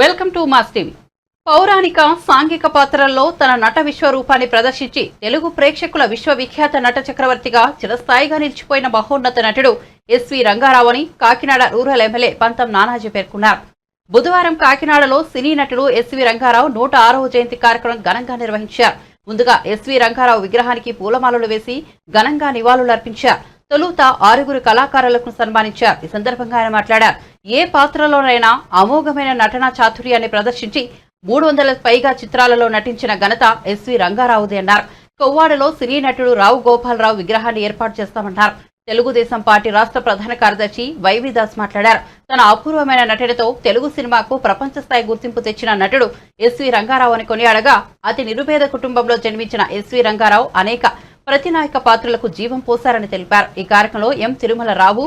Welcome to mass TV. పౌరాణిక సాంఘిక పాత్రల్లో తన నట విశ్వరూపాన్ని ప్రదర్శించి తెలుగు ప్రేక్షకుల విశ్వవిఖ్యాత నట చక్రవర్తిగా చిరస్థాయిగా నిలిచిపోయిన మహోన్నత నటుడు ఎస్వి రంగారావు అని కాకినాడ రూరల్ ఎమ్మెల్యే పంతం నానాజీ పేర్కొన్నారు. బుధవారం కాకినాడలో సినీ నటుడు ఎస్వి రంగారావు నూట ఆరవ జయంతి కార్యక్రమం ఘనంగా నిర్వహించారు. ముందుగా ఎస్వి రంగారావు విగ్రహానికి పూలమాలలు వేసి ఘనంగా నివాళులర్పించారు. తొలుత ఆరుగురు కళాకారులకు సన్మానించారు. ఈ సందర్భంగా ఆయన మాట్లాడారు. ఏ పాత్రలోనైనా అమోఘమైన నటనా చాతుర్యాన్ని ప్రదర్శించి మూడు వందల పైగా చిత్రాలలో నటించిన ఘనత ఎస్వి రంగారావుది అన్నారు. కొవ్వాడలో సినీ నటుడు రావు గోపాలరావు విగ్రహాన్ని ఏర్పాటు చేస్తామన్నారు. తెలుగుదేశం పార్టీ రాష్ట్ర ప్రధాన కార్యదర్శి వైవి దాస్ మాట్లాడారు. తన అపూర్వమైన నటనతో తెలుగు సినిమాకు ప్రపంచ స్థాయి గుర్తింపు తెచ్చిన నటుడు ఎస్వి రంగారావు అని కొనియాడగా అతి నిరుపేద కుటుంబంలో జన్మించిన ఎస్వి రంగారావు అనేక ప్రతినాయక పాత్రలకు జీవం పోశారని తెలిపారు. ఈ కార్యక్రమంలో ఎం తిరుమల రావు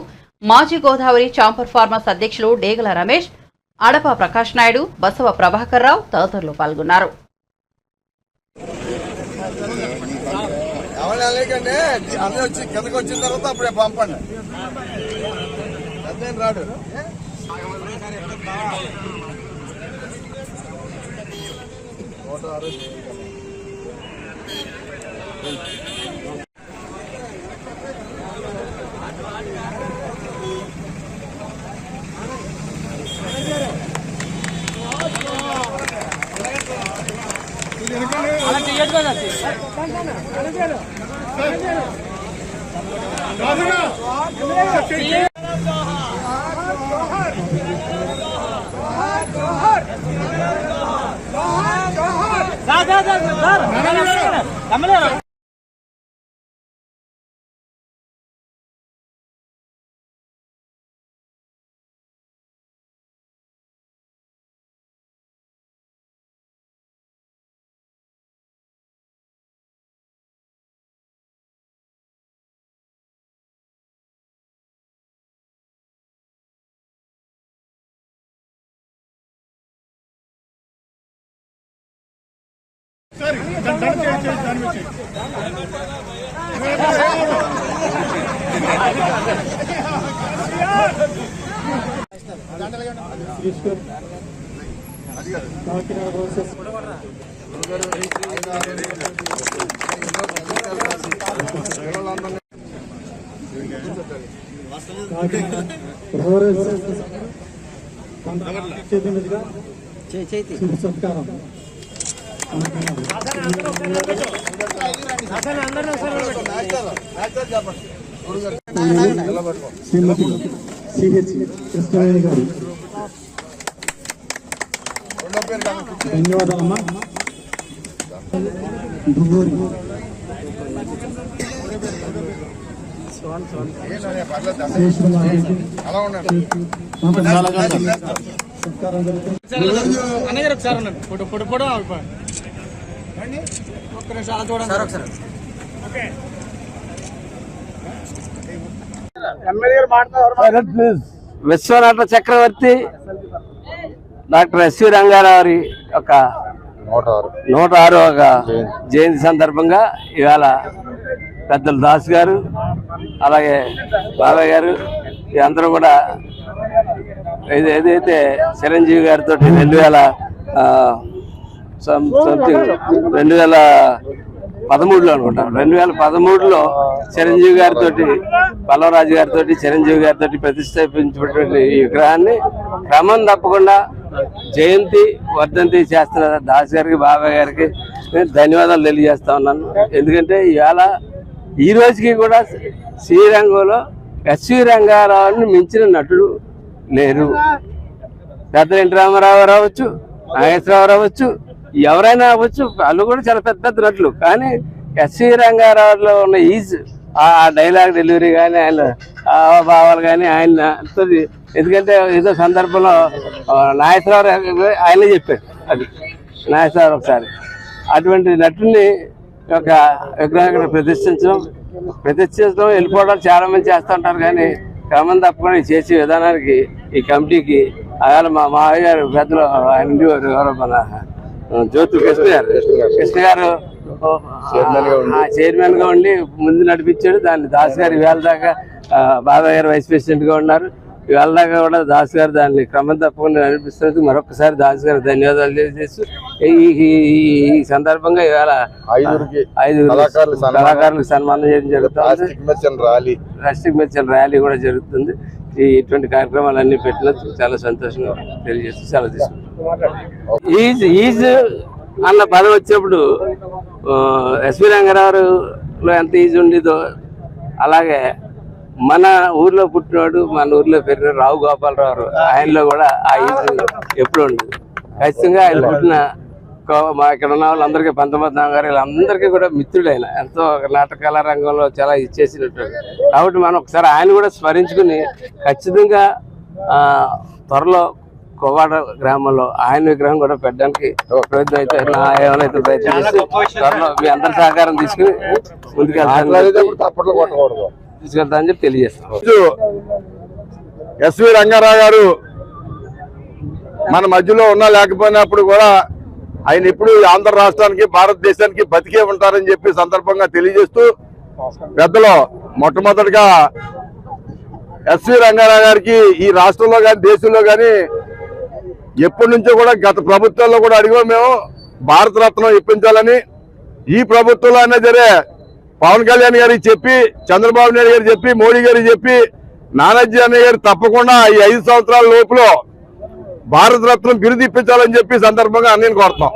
మాజీ గోదావరి చాంపర్ ఫార్మర్స్ అధ్యక్షులు డేగల రమేష్ అడప ప్రకాష్ నాయుడు బసవ ప్రభాకర్ రావు తదితరులు పాల్గొన్నారు. ఎవరు వెళ్ళకండి అన్నీ వచ్చి నూట ఆరు సత్కారం శ్రీమతి సిహెచ్ కృష్ణవేణి గారు రెండో పేరు ధన్యవాదాలమ్మా దువ్వూరి అన్నగారు ఒకసారి photo photo Vishwanatha Chakravarthy doctor S V Ranga Rao యొక్క నూట ఆరు ఆరవ జయంతి సందర్భంగా ఇవాళ పెద్దలు దాస్ గారు అలాగే బాబాయ్ గారు అందరూ కూడా ఇది ఏదైతే చిరంజీవి గారితో రెండు వేల సంథింగ్ రెండు వేల పదమూడులో అనుకుంటా. రెండు వేల పదమూడులో చిరంజీవి గారితో పల్లవరాజు గారితో చిరంజీవి గారితో ప్రతిష్టాపించినటువంటి ఈ విగ్రహాన్ని క్రమం తప్పకుండా జయంతి వర్ధంతి చేస్తున్న దాస్ గారికి బాబాయ్ గారికి నేను ధన్యవాదాలు తెలియజేస్తా ఉన్నాను. ఎందుకంటే ఇవాళ ఈ రోజుకి కూడా శ్రీరంగంలో ఎస్వి రంగారావుని మించిన నటుడు లేరు. పెద్ద ఎన్టీ రామారావు రావచ్చు నాగేశ్వరరావు రావచ్చు ఎవరైనా అవ్వచ్చు వాళ్ళు కూడా చాలా పెద్ద పెద్ద నటులు. కానీ ఎస్వి రంగారావులో ఉన్న ఈజ్ ఆ డైలాగ్ డెలివరీ కానీ ఆయన భావాలు కానీ ఆయన ఎందుకంటే ఏదో సందర్భంలో ఆ, నాగేశ్వరరావు ఆయనే చెప్పాడు అది. నాగేశ్వరరావు ఒకసారి. అటువంటి నటుని ఒక విగ్రహం ప్రదర్శించడం ప్రదర్శించడం వెళ్ళిపోవడం చాలా మంది చేస్తూ ఉంటారు. కానీ క్రమం తప్పకుండా చేసే విధానానికి ఈ కమిటీకి అలా మా మావయ్య గారు పెద్దలు ఆయన ఉండేవారు ఎవరో మన జ్యోతి కృష్ణ గారు కృష్ణ గారు చైర్మన్గా ఉండి. ముందు నడిపించాడు. దాన్ని దాస్ గారు వేళ దాకా ఆ, బాబాయ్ గారు వైస్ ప్రెసిడెంట్గా ఉన్నారు. ఇవాళ దాకా కూడా దాస్ గారు దాన్ని క్రమం తప్పకుండా నడిపిస్తున్నందుకు మరొకసారి దాస్ గారు ధన్యవాదాలు తెలియజేస్తూ ఈ సందర్భంగా ఇవాళ ఐదు కళాకారులకు సన్మానం. కళాకారులకు సన్మానం చేయడం జరుగుతుంది. ర్యాలీ కూడా జరుగుతుంది. ఇటువంటి కార్యక్రమాలన్నీ పెట్టినందుకు చాలా సంతోషంగా తెలియజేస్తూ చాలా తీసుకుంటాం ఈజ్ ఈజ్ అన్న పదం వచ్చినప్పుడు ఎస్వి రంగారావులో ఎంత ఈజ్ ఉండేదో అలాగే మన ఊర్లో పుట్టినవాడు మన ఊర్లో పెరిగిన రావు గోపాలరావు ఆయనలో కూడా ఆ ఈజ్ ఎప్పుడు ఉండదు? ఖచ్చితంగా ఆయన పుట్టిన మా ఇక్కడ ఉన్న వాళ్ళందరికీ పంతొమ్మిది గారు వీళ్ళందరికీ కూడా మిత్రుడు ఆయన ఎంతో నాటకాల రంగంలో చాలా ఇచ్చేసినట్టు కాబట్టి మనం ఒకసారి ఆయన కూడా స్మరించుకుని ఖచ్చితంగా త్వరలో కోవాడ గ్రామంలో ఆయన విగ్రహం కూడా పెట్టడానికి ప్రయత్నం అయితే నా ఏమైనా ప్రయత్నం చేసి త్వరలో మీ అందరి సహకారం తీసుకుని ముందుకెళ్తాను తీసుకెళ్తానని చెప్పి తెలియజేస్తాను ఎస్వి రంగారావు గారు మన మధ్యలో ఉన్నా లేకపోయినప్పుడు కూడా ఆయన ఇప్పుడు ఆంధ్ర రాష్ట్రానికి భారతదేశానికి బతికే ఉంటారని చెప్పి సందర్భంగా తెలియజేస్తూ పెద్దలో మొట్టమొదటిగా ఎస్వి రంగారావు గారికి ఈ రాష్ట్రంలో కానీ దేశంలో కానీ ఎప్పటి నుంచో కూడా గత ప్రభుత్వంలో కూడా అడిగా మేము భారత రత్నం ఇప్పించాలని. ఈ ప్రభుత్వంలో అయినా సరే పవన్ కళ్యాణ్ గారికి చెప్పి చంద్రబాబు నాయుడు గారు చెప్పి మోడీ గారికి చెప్పి నానాజీ అన్నయ్య గారు తప్పకుండా ఈ ఐదు సంవత్సరాల లోపల భారతరత్నం బిరుదిప్పించాలని చెప్పి సందర్భంగా నేను కోరుతున్నాం.